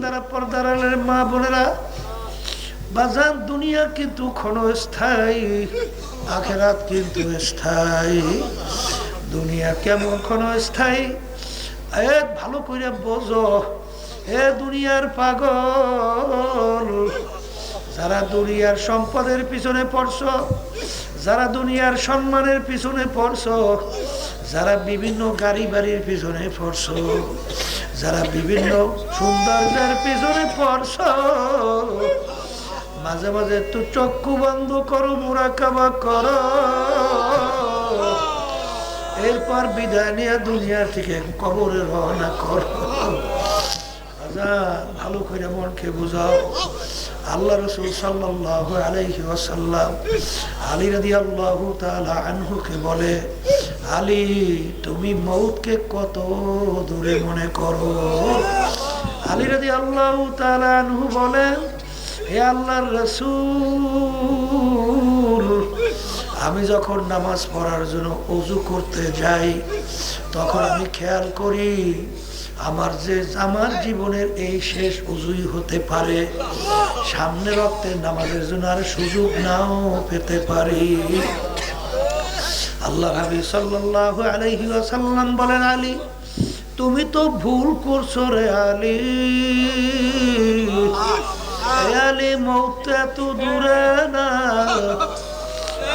বান্দারা পর্দার আড়ালের মা বোনেরা বাজার দুনিয়া কিন্তু ক্ষণস্থায়ী আখেরাত কিন্তু স্থায়ী। দুনিয়া কেমন ক্ষণস্থায়ী এ, ভালো করে বোঝো, এ দুনিয়ার পাগল। যারা দুনিয়ার সম্পদের পিছনে পড়ছ, যারা দুনিয়ার সম্মানের পিছনে পড়ছ, যারা বিভিন্ন গাড়ি বাড়ির পিছনে পড়ছ যারা বিভিন্ন সৌন্দর্যের পিছনে পড়ছ মাঝে মাঝে একটু চক্ষু বন্ধ করো মোরাকাবা করো। এরপর বিদায় নিয়ে দুনিয়া থেকে কবরে রওনা করো। আজান, ভালো করে মনকে বুঝাও। আল্লাহ রসুল সাল্লাহ আলাইহি ওয়াসাল্লাম আলী রাদি আল্লাহ আনহুকে বলে আলী তুমি মৌতকে কত দূরে মনে করো? আলী রাজি আল্লাহ আনহু বলেন, হে আল্লাহর রসুল, আমি যখন নামাজ পড়ার জন্য অজু করতে যাই, তখন আমি খেয়াল করি, আমার যে, আমার জীবনের এই শেষ উজুই হতে পারে। সামনে রক্তের নামাজের জন্য আর সুযোগ নাও পেতে পারি। আল্লাহ হাবিব সাল্লাল্লাহু আলাইহি ওয়াসাল্লাম বলেন আলী তুমি তো ভুল করছ রে আলী। আলী মৌত এত দূরে না।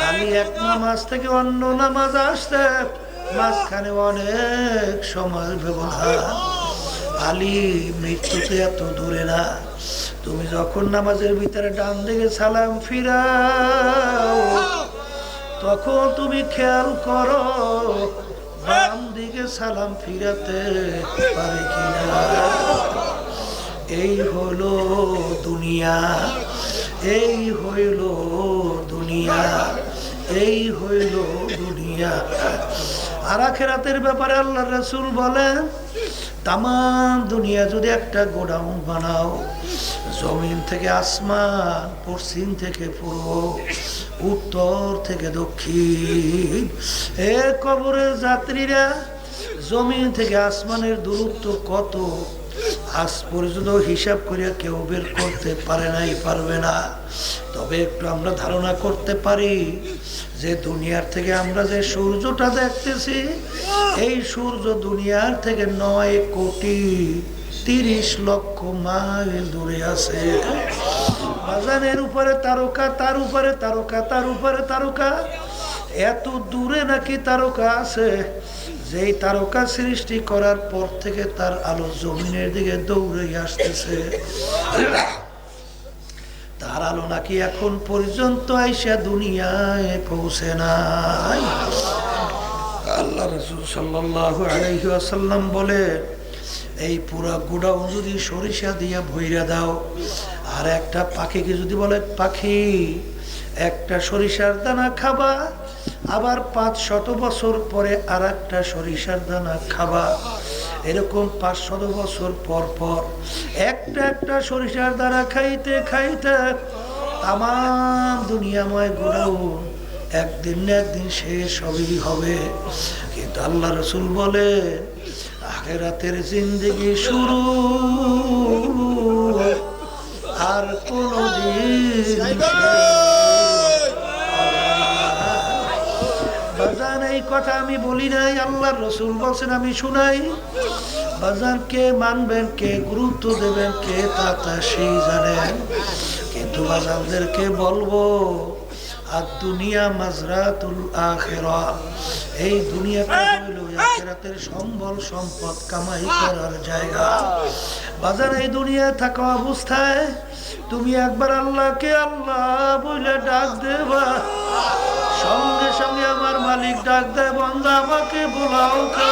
আমি এক নামাজ থেকে অন্য নামাজ আসতে মাঝখানে অনেক সময় ব্যবধান। আলী মৃত্যুতে এত দূরে না। তুমি যখন নামাজের ভিতরে ডান দিকে সালাম ফিরাও তখন তুমি খেয়াল করো, বাম দিকে সালাম ফিরাতে পারে কিনা। এই হলো দুনিয়া, এই হইল দুনিয়া, এই হইল দুনিয়া। আর আখেরাতের ব্যাপারে আল্লাহ রসুল বলেন তাম দুনিয়া যদি একটা গোডাউন বানাও জমিন থেকে আসমান, পশ্চিম থেকে পূর্ব, উত্তর থেকে দক্ষিণ। এ কবরের যাত্রীরা জমিন থেকে আসমানের দূরত্ব কত? আজ পর্যন্ত হিসাব করিয়া কেউ বের করতে পারে নাই, পারবে না। তবে একটু আমরা ধারণা করতে পারি যে দুনিয়ার থেকে আমরা যে সূর্যটা দেখতেছি, এই সূর্য দুনিয়ার থেকে নয় কোটি। তিরিশ লক্ষ মাইল দূরে আছে। বাজানের উপরে তারকা, তার উপরে তারকা, তার উপরে তারকা। এত দূরে নাকি তারকা আছে? যেই তারকা সৃষ্টি করার পর থেকে তার আলো জমিনের দিকে দৌড়ে আসতেছে। তার আলো নাকি এখন পর্যন্ত আইসা দুনিয়ায় পৌঁছে নাই। আল্লাহ রসুল সাল্লাহ বলে এই পুরা গুড়াও যদি সরিষা দিয়া ভইরা দাও, আর একটা পাখিকে যদি বলে, পাখি, একটা সরিষার দানা খাবা, আবার পাঁচ শত বছর পরে আর একটা সরিষার দানা খাবা। এরকম পাঁচ শত বছর পর পর একটা একটা সরিষার দানা খাইতে খাইতে তাম দুনিয়াময় গোড়াও একদিন না একদিন শেষ হবেই হবে। কিন্তু আল্লাহ রসুল বলে আখেরাতের জিন্দগি শুরু। আর কোনদিন বাজান এই কথা আমি বলি নাই আল্লাহ রসুল বলছেন আমি শুনাই। বাজান কে মানবেন কে গুরুত্ব দেবেন কে তা তা সেই জানেন। কিন্তু বাজানদেরকে বলব আর দুনিয়া এই সম্পদ কামাই জায়গা। এই থাকা অবস্থায় তুমি একবার আল্লাহকে আল্লাহ বলে ডাক দেবা। সঙ্গে সঙ্গে আমার মালিক ডাক দেয় বন্ধা আমাকে বোলাও কা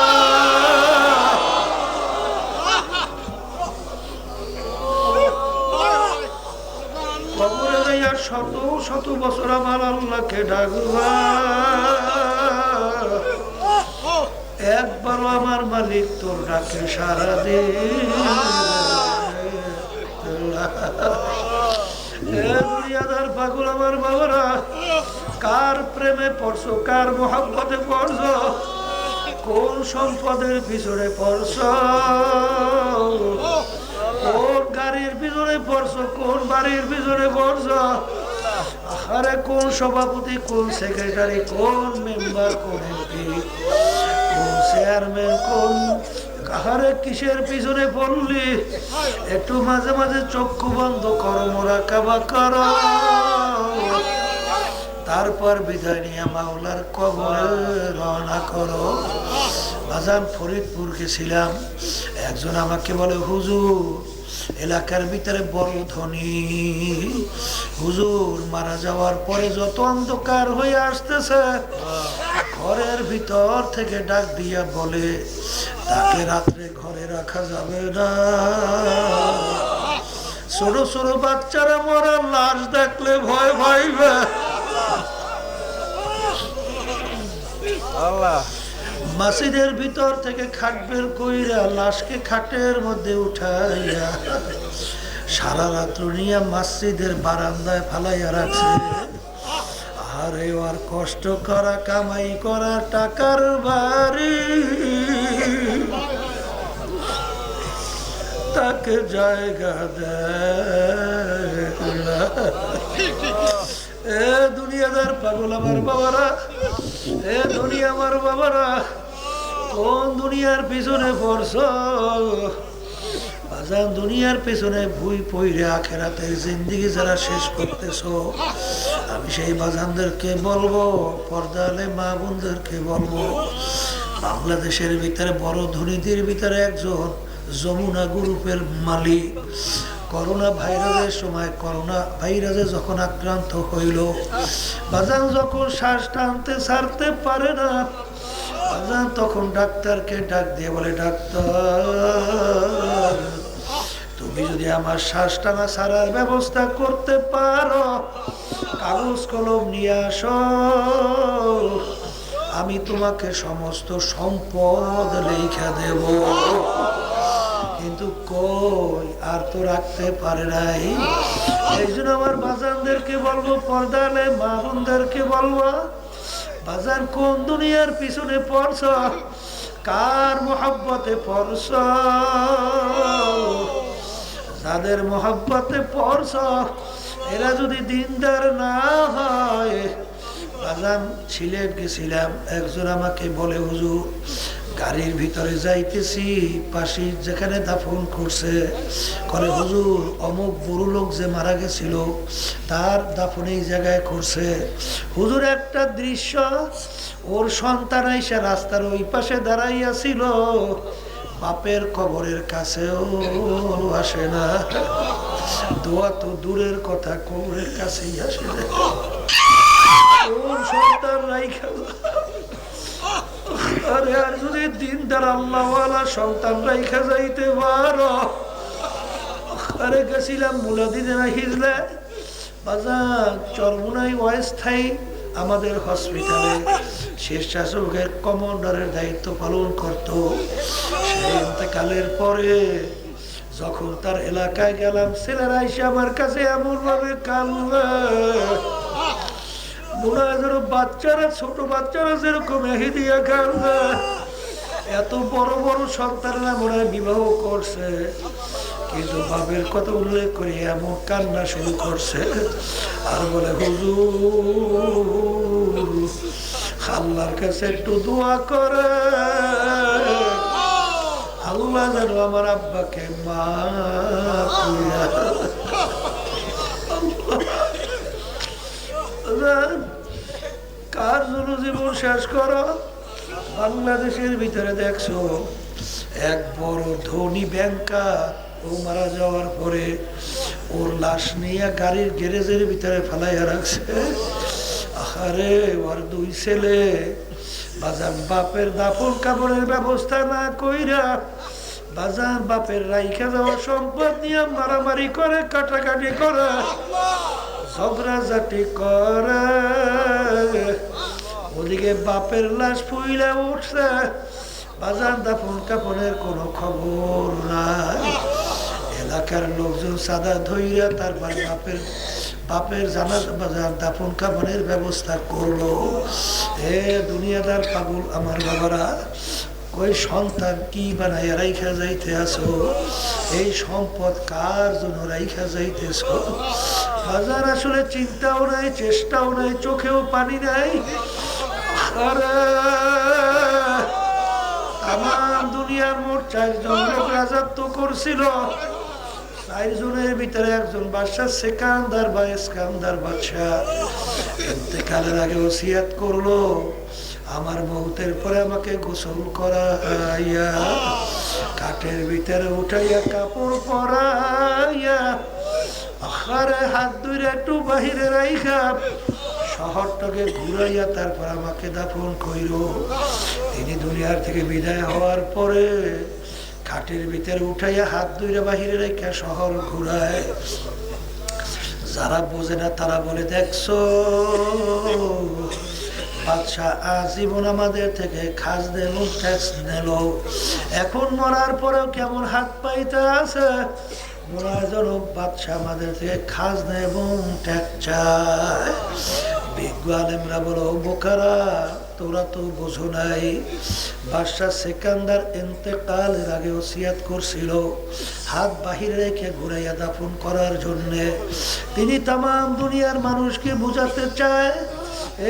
যাইয়া শত শত বছর আমার আল্লাহকে ডাকবা। একবারও আমার মালিক তোর ডাকে সারা দে আমার কার প্রেমে কার কোন সম্পদের পিছনে পড়ছো কোন গাড়ি পিছনে পড়ছো কোন বাড়ির পিছনে পড়ছো আরে কোন সভাপতি, কোন সেক্রেটারি, কোন মেম্বার, কোন এমপি, কোন চেয়ারম্যান, কোন কাহারে কিসের পিছনে পড়লি? একটু মাঝে মাঝে চক্ষু বন্ধ করো, মোরা কাবা করো। তারপর বিদায় নিয়ে মাওলার কবরে রওনা করো। বাজান ফরিদপুর গেছিলাম। একজন আমাকে বলে, হুজুর এলাকার ভিতরে বড় ধনী। হুজুর মারা যাওয়ার পরে যত অন্ধকার হয়ে আসতেছে, ঘরের ভিতর থেকে ডাক দিয়া বলে, তাকে রাত্রে ঘরে রাখা যাবে না। ছোট ছোট বাচ্চারা মরা লাশ দেখলে ভয় ভাইবে আল্লাহ। মাসিদের ভিতর থেকে খাট বের কইরা লাশকে খাটের মধ্যে উঠাইয়া সারা রাত্র নিয়ে মসজিদের বারান্দায় ফালাইয়া রাখছে। আরে আর কষ্ট করা, কামাই করা টাকার বাড়ি। তাকে জায়গা দেয়। এ দুনিয়াদার পাগল আমার বাবারা, এ দুনিয়া আমার বাবারা। কোন দুনিয়ার পিছনে পড়ছ। বাজান দুনিয়ার পেছনে ভুই পইরে আখেরাতে জিন্দিগি যারা শেষ করতেছ, আমি সেই বাজানদেরকে বলব, পর্দালে মা বোনদেরকে বলব, বাংলাদেশের ভিতরে, বড় ধনীদের ভিতরে একজন যমুনা গ্রুপের মালিক। করোনা ভাইরাসের সময়, করোনা ভাইরাসে যখন আক্রান্ত হইল, বাজান যখন শ্বাস টানতে ছাড়তে পারে না বাজান তখন ডাক্তারকে ডাক দিয়ে বলে, ডাক্তার, তুমি যদি আমার শ্বাস টানা সারার ব্যবস্থা করতে পারো, কাগজ কলম নিয়ে আসো। আমি তোমাকে সমস্ত সম্পদ লেখা দেব। কিন্তু কই, আর তো রাখতে পারে নাই। এই জন্য আমার বাজানদেরকে বলব, পর্দালে মা বোনদেরকে বলব বাজার কোন দুনিয়ার পিছনে পড়ছ? কার মোহাব্বতে পড়ছ? যাদের মোহাব্বতে পড়ছ, এরা যদি দিনদার না হয়, বাজান সিলেট গেছিলাম একজন আমাকে বলে, হুজুর গাড়ির ভিতরে যাইতেছি পাশে যেখানে দাফন করছে, করে হুজুর, অমুক বুড়ো লোক যে মারা গেছিল, তার দাফন এই জায়গায় করছে। হুজুর, একটা দৃশ্য, ওর সন্তান এসে রাস্তার ওই পাশে দাঁড়াইয়াছিল বাপের কবরের কাছেও আসে না। দোয়া তো দূরের কথা, কবরের কাছেই আসে না। ওর সন্তান রাইখা আরে আর যদি দিনদার আল্লাহওয়ালা সন্তান রাইখা যাইতে পারো? আরে গেছিলাম মুলাদিনে না হিজলে। বাজার চরমুনাই অস্থায়ী আমাদের হসপিটালে। স্বেচ্ছাসেবকের কমান্ডারের দায়িত্ব পালন করত। সেই পরে যখন তার এলাকায় গেলাম, ছেলেরা এসে আমার কাছে এমন ভাবে মনে যেন বাচ্চারা ছোট বাচ্চারা যেরকম এহি দিয়া এত বড় বড় সন্তানরা মনে বিবাহ করছে কিন্তু বাপের কথা উল্লেখ করে এমন কান্না শুরু করছে আর বলে হুজুর আল্লাহর কাছে একটু দোয়া করে আল্লাহ যেন আমার আব্বাকে মা কার জন্য জীবন শেষ করো? বাংলাদেশের ভিতরে দেখছ, এক বড় ধনী ব্যাংকার ও মারা যাওয়ার পরে ওর লাশ নিয়ে গাড়ির গ্যারেজের ভিতরে ফেলাইয়া রাখছে। আরে ওর দুই ছেলে। বাজার বাপের দাফন কাপড়ের ব্যবস্থা না কইরা বাজার বাপের রাইখা যাওয়া সম্পদ নিয়ে মারামারি করে, কাটাকাটি করে, ঝগড়াঝাটি করে। ওদিকে বাপের লাশ ফুইলে উঠছে। বাজার দাফন কাপনের কোনো খবর নাই। এলাকার লোকজন সাদা ধইরা তারপর বাপের বাপের জানা বাজার দাফন কাপড়ের ব্যবস্থা করল। এ দুনিয়াদার পাগল আমার বাবারা, কই সন্তান কি বানাইয়া রাইখা যাইতে আসো এই সম্পদ কার জন্য রাইখা যাইতেছ? বাজার আসলে চিন্তাও নাই, চেষ্টাও নাই, চোখেও পানি নাই। আরে আমার দুনিয়ার মোট চারজন লোক রাজত্ব করছিল। একজন বা আগে আমার মৌতের পরে আমাকে গোসল করাইয়া, কাঠের ভিতরে উঠাইয়া কাপড় পরাইয়া হাত দুইরা একটু বাহিরে রাইখা শহরটাকে ঘুরাইয়া তারপর আমাকে দাফন কইর। তিনি দুনিয়ার থেকে বিদায় হওয়ার পরে খাটের ভিতরে উঠাইয়া হাত দুইরা বাহিরে রেখে শহর ঘুরায়। যারা বোঝে না তারা বলে, দেখছ, বাদশাহ আজীবন আমাদের থেকে খাস দেন ট্যাক্স নিল। এখন মরার পরেও কেমন হাত পাইতে আছে? মরার বাদশাহ আমাদের থেকে খাস নেয় এবং ট্যাক্স চায়। তোরা তো বোঝো নাই। বাদশাহ করছিল, হাত বাহিরে রেখে করার জন্যে। তিনি তাম দুনিয়ার মানুষকে বোঝাতে চায়,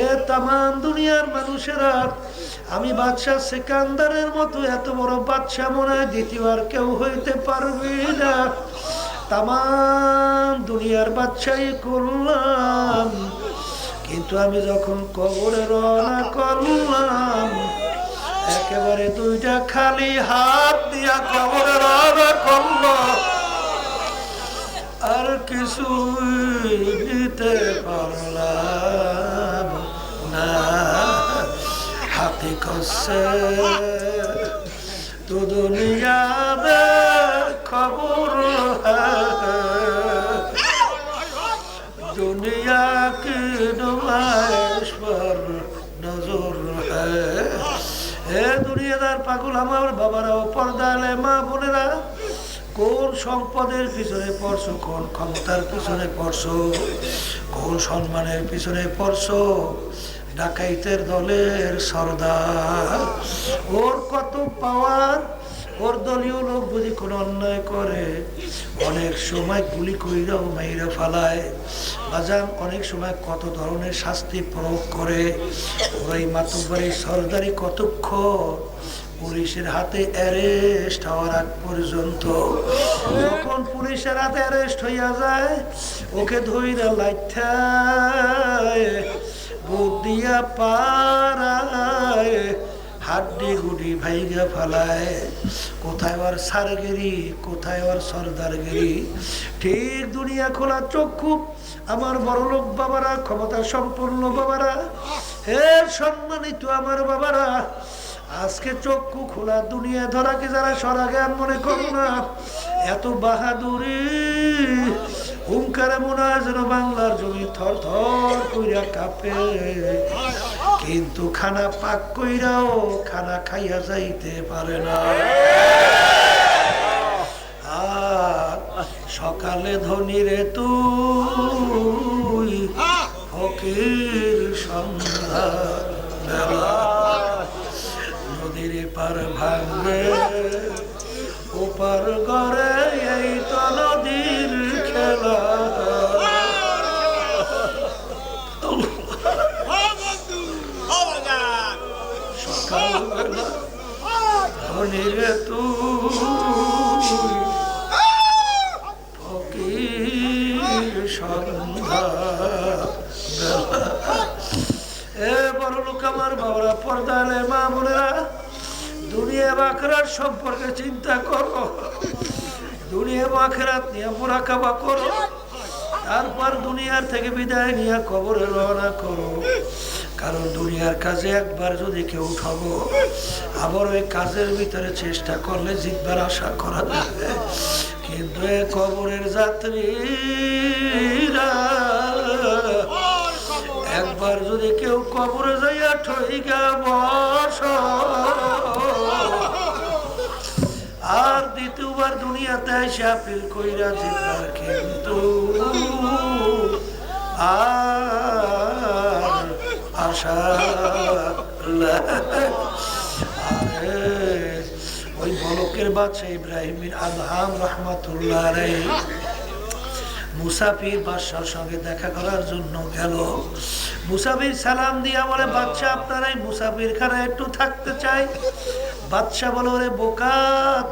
এ তাম দুনিয়ার মানুষেরা, আমি বাদশাহ সেকান্দারের মতো এত বড় বাদশাহ মনে হয় দ্বিতীয়বার কেউ হইতে পারবি না। তাম দুনিয়ার বাদশাহী করলাম। কিন্তু আমি যখন কবরে রওনা করলাম, একেবারে দুইটা খালি হাত দিয়া কবরে রওনা করল। আর কিছু দিতে পারলাম না। হাতে কষে তো দুনিয়া খবর হ্যাঁ। दुनिया की नुमाइश पर नजर है হে দুনিয়াদার পাগল আমার বাবারা ও পর্দালে মা বোনেরা কোন সম্পদের পিছনে পড়ছো কোন ক্ষমতার পিছনে পড়ছো কোন সম্মানের পিছনে পড়ছো ডাকাইতের দলের সর্দার ওর কত পাওয়ার ওর দলীয় লোক যদি কোনো অন্যায় করে অনেক সময় গুলি কইরাও মাইরা ফালায় বাজান অনেক সময় কত ধরনের শাস্তি প্রয়োগ করে? ওই মাতব্বরী সর্দারি কতক্ষণ পুলিশের হাতে অ্যারেস্ট হওয়ার আগ পর্যন্ত। যখন পুলিশের হাতে অ্যারেস্ট হইয়া যায়, ওকে ধইরা লাইথায় বুদ্ধিয়া পারায় হাড্ডি গুডি ভাইগা ফালায়। কোথায় ওর সারগেরি, কোথায় ওর সর্দারগিরি? ঠিক দুনিয়া খোলা চক্ষু, আমার বড় লোক বাবারা, ক্ষমতা সম্পন্ন বাবারা, হে সম্মানিত আমার বাবারা, আজকে চক্ষু খোলা, দুনিয়া ধরাকে যারা সরা জ্ঞান মনে করো না? এত বাহাদুরি। হুঙ্কারে মনে হয় যেন বাংলার জমি থর থর কইরা কাঁপে। কিন্তু খানা পাক কইরাও খানা খাইয়া যাইতে পারে না। সকালে ধনী রে তুই ফকির সন্ধ্যা নদীর পার ভাঙবে, ওপার গড়ে এই তো নদীর খেলা সকালবেলা ধনীর তুই এ বড় আমার বাবারা পর্দালে মা দুনিয়া বাখরার সম্পর্কে চিন্তা করো। দুনিয়া বাখরাত নিয়ে মোরাকাবা করো। তারপর দুনিয়ার থেকে বিদায় নিয়ে কবরে রওনা করো। কারণ দুনিয়ার কাজে একবার যদি কেউ উঠাবো, আবার ওই কাজের ভিতরে চেষ্টা করলে জিতবার আশা করা যাবে। কিন্তু এ কবরের যাত্রীরা, একবার যদি কেউ কবরে যাইয়া ঠইগা বস, আর দ্বিতীয়বার দুনিয়াতে এসে আপিল কইরা জিতবার কিন্তু লা- আরে বাচ্চা ইব্রাহিম বিন আদহাম রহমাতুল্লাহ আলাইহি। মুসাফির বাদশার সঙ্গে দেখা করার জন্য গেল। মুসাফির সালাম দিয়া বলে বাচ্চা আপনারাই মুসাফির খানা একটু থাকতে চাই। বাচ্চা বলে, ওরে বোকা,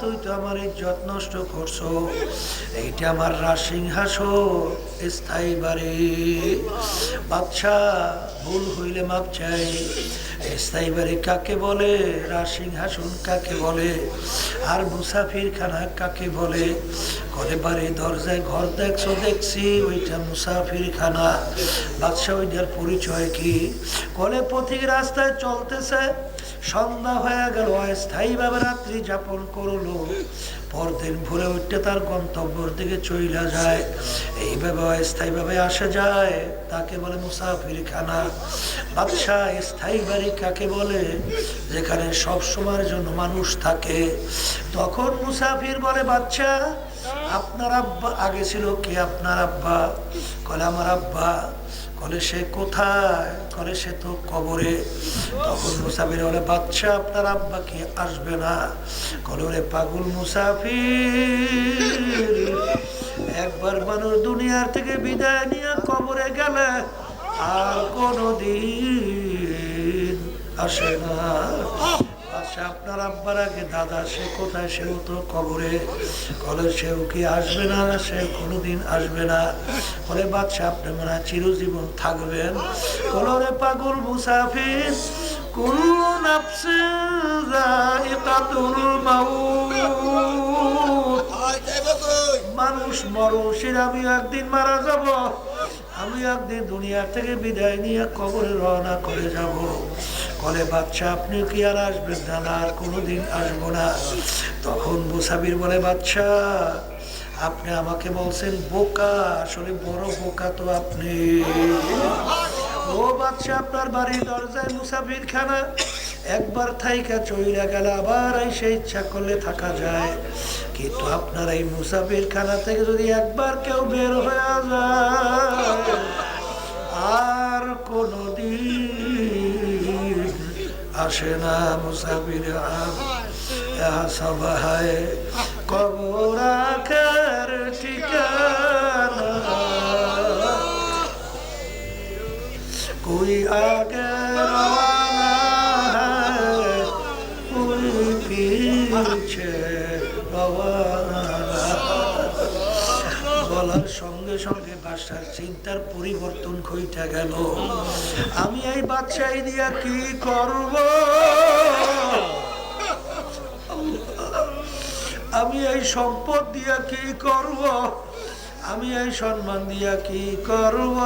তুই তো আমার ইজ্জত নষ্ট করছ। এইটা আমার রাজসিংহাসন স্থায়ী বাড়ি। বাচ্চা ভুল হইলে মাপ চাই। স্থায়ী বাড়ি কাকে বলে? রাজসিংহাসন কাকে বলে? আর মুসাফির খানা কাকে বলে? ঘরে বাড়ি, দরজায় ঘর দেখছ, দেখছি ওইটা মুসাফির খানা বাদশাহ ওইটার পরিচয় কি? কলে পথিক রাস্তায় চলতেছে সন্ধ্যা হয়ে গেল অস্থায়ীভাবে রাত্রি যাপন করল। পরদিন ভোরে উঠতে তার গন্তব্যর দিকে চইলা যায়। এইভাবে অস্থায়ীভাবে আসে যায়, তাকে বলে মুসাফির খানা বাদশাহ স্থায়ী বাড়ি কাকে বলে? যেখানে সব সময়ের জন্য মানুষ থাকে। তখন মুসাফির বলে বাচ্চা আপনার আব্বা আগে ছিল কি? আপনার আব্বা? কলে, আমার আব্বা। কলে সে কোথায়? কলে সে তো কবরে। তখন মুসাফির বলে বাচ্চা আপনার আব্বা কি আসবে না? কলে ওরে পাগল মুসাফির, একবার মানুষ দুনিয়ার থেকে বিদায় নিয়ে কবরে গেলে আর কোনদিন আসে না। আপনার আব্বার আগে দাদা, সে কোথায় সেও তো কবরে। কলে সেও কি আসবে না? সে কোনোদিন আসবে না। বলে বাচ্চা আপনি মনে চিরজীবন থাকবেন। কলরে পাগল মুসাফির কুল্লু নাফসে যায়িকাতুল মাউত। মানুষ মরণশীল আমি একদিন মারা যাব। আমি একদিন দুনিয়ার থেকে বিদায় নিয়ে কবরে রওনা করে যাব। কলে বাচ্চা আপনি কি আর আসবেন না? না, আর কোনোদিন আসব না। তখন মুসাবির বলে বাচ্চা আপনি আমাকে বলছেন বোকা, আসলে বড় বোকা তো আপনি। ও বাচ্চা আপনার বাড়ির দরজায় মুসাফির খানা একবার থাইকা চইলা গেল, আবার এসে ইচ্ছা করলে থাকা যায়। কিন্তু আপনার এই মুসাফির খানা থেকে যদি একবার কেউ বের হয়ে যায়, আর কোনদিন আসেনা মুসাফির সবাই কবরাকার ঠিকানা? কই আগে বাসার চিন্তার পরিবর্তন ঘইটা গেল। আমি এই বাচ্চাই দিয়া কি করব? আমি এই সম্পদ দিয়া কি করব? আমি এই সম্মান দিয়া কি করব?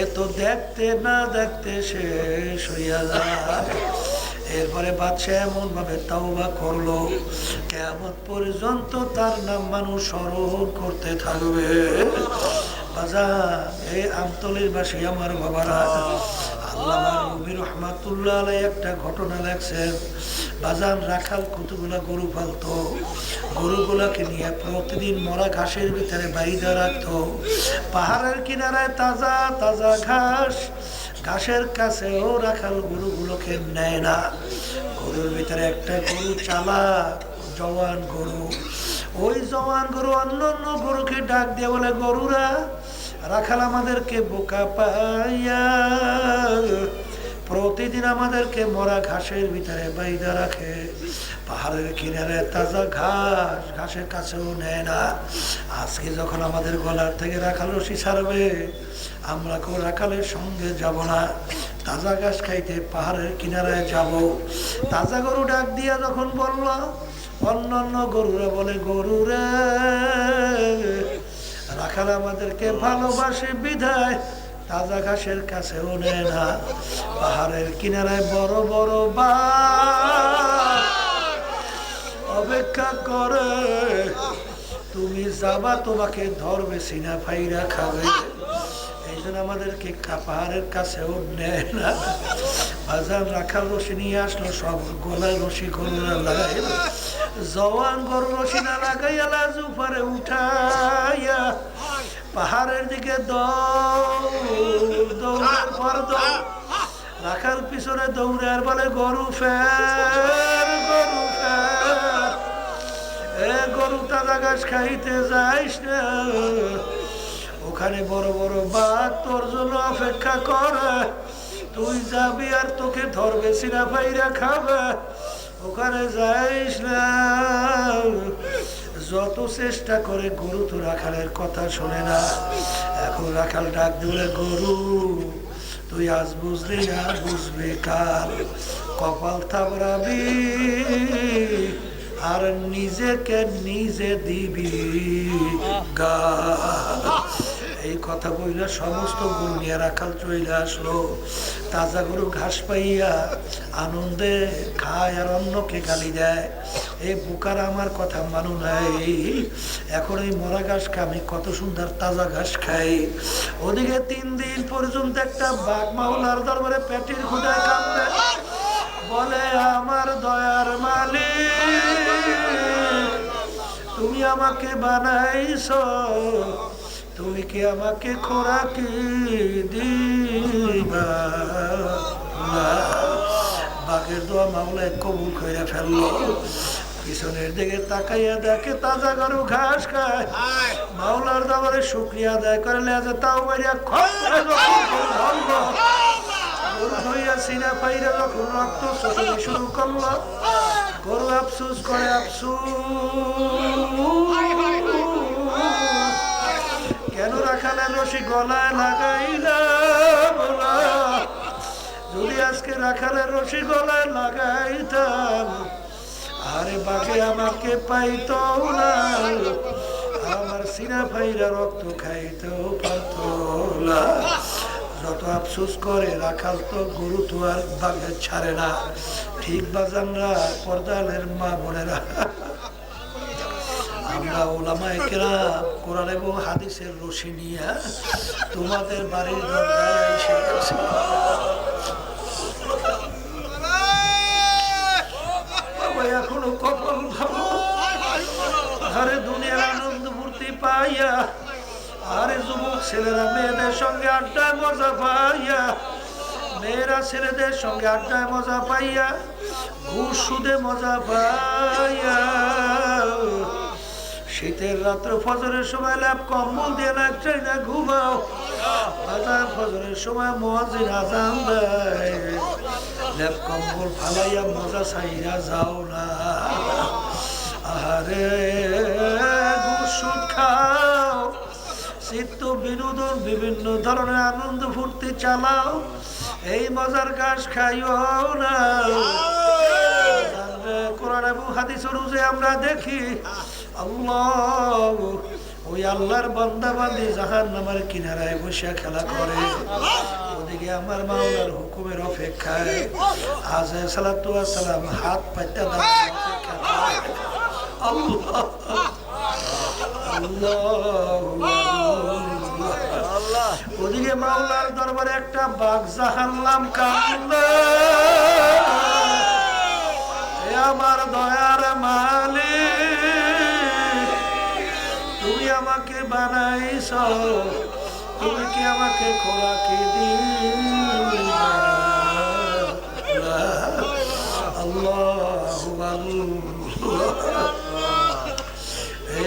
এ তো দেখতে না দেখতে শেষ হইয়া যায়। এরপরে বাচ্চা এমন ভাবে তাওবা করল কেমন পর্যন্ত তার নাম মানুষ স্মরণ করতে থাকবে। এই আমতলির আল্লাহ একটা ঘটনা বাজান রাখাল কতগুলা গরু পালতো, গরুগুলাকে নিয়ে প্রতিদিন মরা ঘাসের ভিতরে বাইরে রাখতো। পাহাড়ের কিনারায় তাজা তাজা ঘাস ঘাসের কাছেও রাখাল গরুগুলোকে নেয় না। গরুর ভিতরে একটা গরু চালা, জওয়ান গরু। ওই জওয়ান গরু অন্য অন্য গরুকে ডাক দিয়ে বলে, গরুরা, রাখাল আমাদেরকে বোকা পাইয়া প্রতিদিন আমাদেরকে মরা ঘাসের ভিতরে বাইদা রাখে। পাহাড়ের কিনারে তাজা ঘাস, ঘাসের কাছেও নেয় না। আজকে যখন আমাদের গলার থেকে রাখাল রশি ছাড়বে, আমরা কেউ রাখালের সঙ্গে যাব না। তাজা ঘাস খাইতে পাহাড়ের কিনারায় যাব। তাজা গরু ডাক দিয়া যখন বলল অন্য অন্য গরুরা বলে, গরুরে, রাখাল আমাদেরকে ভালোবাসে, বিধায় তাজা ঘাসের কাছেও নেয় না, পাহাড়ের কিনারায় বড় বড় বা অপেক্ষা করে, তুমি যাবা, তোমাকে ধরবে, সিনা ফাইরা খাবে। এই জন্য আমাদেরকে পাহাড়ের কাছেও নেয় না। বাজার রাখাল রশি নিয়ে আসলো, সব গলায় রশি গরুরা লাগাই জওয়ান গরু রশি না লাগাইয়া লাজ উপরে উঠাইয়া পাহাড়ের দিকে দৌড়, দৌড়ের পর দৌড়। রাখার পিছনে দৌড়ে, আর বলে, গরু ফের, গরু গরু তাজা ঘাস খাইতে যাইস না। ওখানে বড় বড় বাঘ তোর জন্য অপেক্ষা করে। তুই যাবি আর তোকে ধরবে সিনা পাইরা খাবে। ওখানে যাইস না। যত চেষ্টা করে গরু তো রাখালের কথা শোনে না। এখন রাখাল ডাক দিলে, গরু, তুই আজ বুঝলি না, বুঝবে কাল। কপাল থাবড়াবি, আর নিজেকে নিজে দিবি গা এই কথা বইলা সমস্ত গরু নিয়ে রাখাল চলে আসলো। তাজা গরু ঘাস পাইয়া আনন্দে খায় আর অন্যকে গালি দেয়। এই বুকার আমার কথা মানু নাই। এখন এই মরা ঘাস খাই আমি কত সুন্দর তাজা ঘাস খাই। ওদিকে তিন দিন পর্যন্ত একটা বাঘ মাওলার দরবারে পেটির খুদায় কামড়ে বলে, আমার দয়ার মালিক, তুমি আমাকে বানাইছো। তুমি কি আমাকে খোরাকি দিবা? বাঘের দোয়া মামলায় কবুল করে ফেলল। পিছনের দিকে তাকাইয়া দেখে তাজা গরু ঘাস খায়। মাওলার দাবারে শুক্রিয়া আদায় করে লেজে তাও সিনা পাইরা যখন রক্ত শোষণে শুরু করল গরু আফসুস করে আফসুস। রাখালের রশি গলায় লাগাইলাম না? যদি আজকে রাখালের রশি গলায় লাগাইতাম, আরে বাকি আমাকে পাইত না। আমার সিনা ফাইরা রক্ত খাইতেও পারত না। যত আফসোস করে রাখাল তো গরু তো আর বাঘে ছাড়ে না। ঠিক বাজানরা, পর্দালের মা বোনেরা। আমরা ওলামায় কেরাম কোরআন এবং হাদিসের রশি নিয়ে তোমাদের বাড়ির দরজায় এসে গেছে। এখনও কপাল ভালো। আরে দুনিয়ার আনন্দ ফুর্তি পাইয়া, আরে যুবক ছেলেরা, মেয়েদের সঙ্গে আড্ডায় মজা পাইয়া, মেয়েরা ছেলেদের সঙ্গে আড্ডায় মজা পাইয়া, ঘুষ সুদে মজা পাইয়া। শীতের রাত্র, ফজরের সময় ল্যাপ কম্বল দিয়ে না না ঘুমাও। আজান ফজরের সময় মহাজির আজান ল্যাপ কম্বল ফালাইয়া মজা চাইরা যাও না। আহারে গুসুদ খাও। চিত্ত বিনোদন, বিভিন্ন ধরনের আনন্দ ফুর্তি চালাও। এই মজার ঘাস খাইও না। কোরআন এবং হাদিস অনুযায়ী আমরা দেখি আল্লাহ, ওই আল্লাহর বান্দা বান্দি জাহান নামার কিনারায় বসে খেলা করে। ওদিকে আমার মাওলার হুকুমের অপেক্ষায় আজ সালাম হাত পাইতে ওদিকে মাওলার দরবারে একটা বাঘ জাহান্নাম কান্দে। আমার দয়ার মালিক। বানাইছ তুমি কি আমাকে খোরাকি দিবা?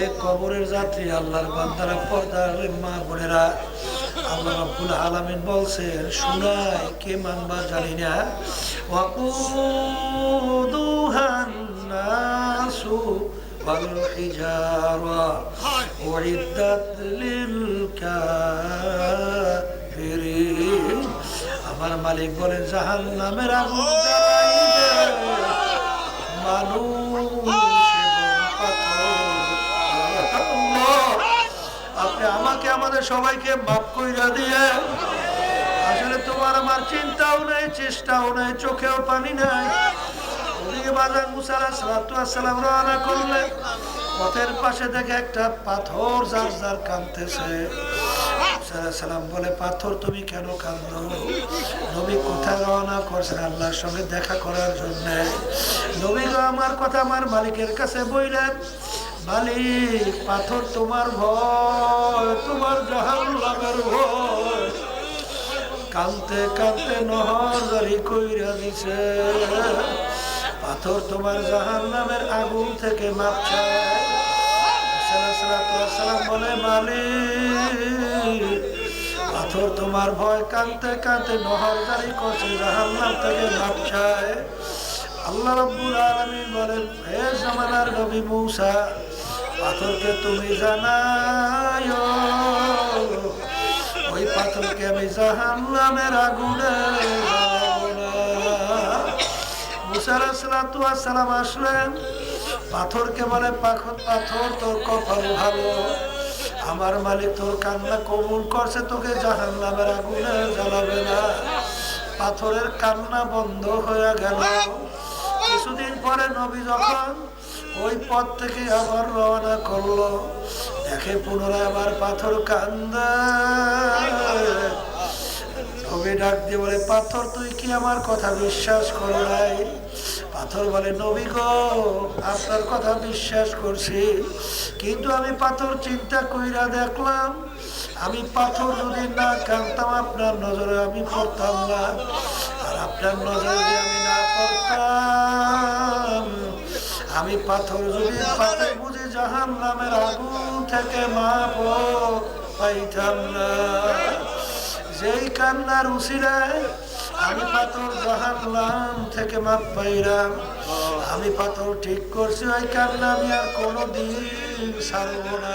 এ কবরের যাত্রী আল্লাহর বান্দারা, পর্দার মা বোনেরা, আল্লাহ রাব্বুল আলামিন বলছেন, শুনাই, কে মানবা জানি না। ওয়াকুদুহান নাসু উইদ্দাত লিল কাফিরিন আমার মালিক বলেন জ্বালাইবে। মানুষ আপনি আমাকে, আমাদের সবাইকে মাফ কইরা দিয়ে আসলে তোমার আমার চিন্তাও নেই, চেষ্টাও নেই, চোখেও পানি নাই। ওদিকে বাজার মুসালা সালাম রওনা করলে পথের পাশে দেখে একটা পাথর যার যার কাঁদতেছে। সালাম বলে, পাথর তুমি কেন কান্দ নবী কোথায় রওনা করছেন আল্লাহর সঙ্গে দেখা করার জন্য? নবী আমার কথা আমার মালিকের কাছে বইলেন। মালিক, পাথর তোমার ভয়, তোমার লাগার ভয়। কানতে কানতে নহর জারি কইরা দিছে। পাথর তোমার জাহান নামের আগুন থেকে মাপ বলে, মালিক। পাথর তোমার ভয় কানতে কানতে নহর জারি করছে, জাহান্নাম থেকে মাপ আল্লাহ রাব্বুল আলামিন বলেন, হে জামানার নবী মূসা, পাথরকে তুমি জানায় ওই পাথরকে আমি জাহান্নামের আগুনে জ্বালাবো না ওয়াসসালাম আসলেন। পাথরকে বলে পাথর পাথর, তোর কপাল ভালো। আমার মালিক তোর কান্না কবুল করছে, তোকে জাহান নামের আগুনে জ্বালাবে না। পাথরের কান্না বন্ধ হয়ে গেল। কিছুদিন পরে নবী যখন ওই পথ থেকে আবার রওনা করল, দেখে পুনরায় আবার পাথর কান্দা। ডাক দিয়ে বলে, পাথর, তুই কি আমার কথা বিশ্বাস করো নাই? পাথর বলে, নবী গো, আপনার কথা বিশ্বাস করছি, কিন্তু আমি পাথর চিন্তা কইরা দেখলাম, আমি পাথর যদি না কানতাম আপনার নজরে আমি পড়তাম না, আর আপনার নজরে আমি না পড়তাম, আমি পাথর যদি পাথর বুঝে জাহান নামের আগুন থেকে মাপ পাইতাম না। যেই কান্নার উসিরায় আমি পাথর জাহান্নাম থেকে মাপ পাইলাম আমি পাথর ঠিক করছি, ওই কান্না আমি আর কোনোদিন ছাড়বো না।